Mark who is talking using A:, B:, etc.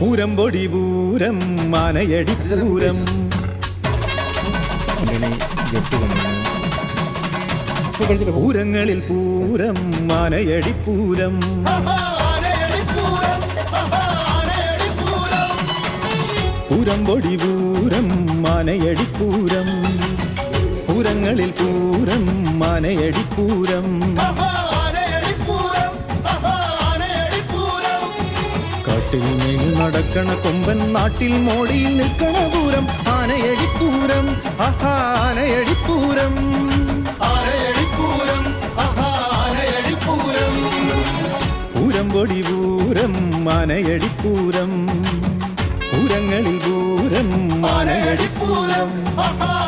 A: പൂരം പൊടി പൂരം മനയടി പൂരം. പൂരങ്ങളിൽ പൂരം മനയടി പൂരം. പൂരം പൊടി പൂരം മനയടി പൂരം. പൂരങ്ങളിൽ പൂരം മനയടി പൂരം. കാട്ടിൽ മേഞ്ഞു നടക്കണ കൊമ്പൻ നാട്ടിൽ മോടിയിൽ നിൽക്കണ പൂരം. ആനയടിപ്പൂരം പൂരം ആഹാ ആനയടി പൂരം പൂരം പൊടി പൂരം ആനയടിപ്പൂരം. പൂരം പൂരങ്ങളിൽ പൂരം ആനയടിപ്പൂരം. പൂരം
B: പൂരം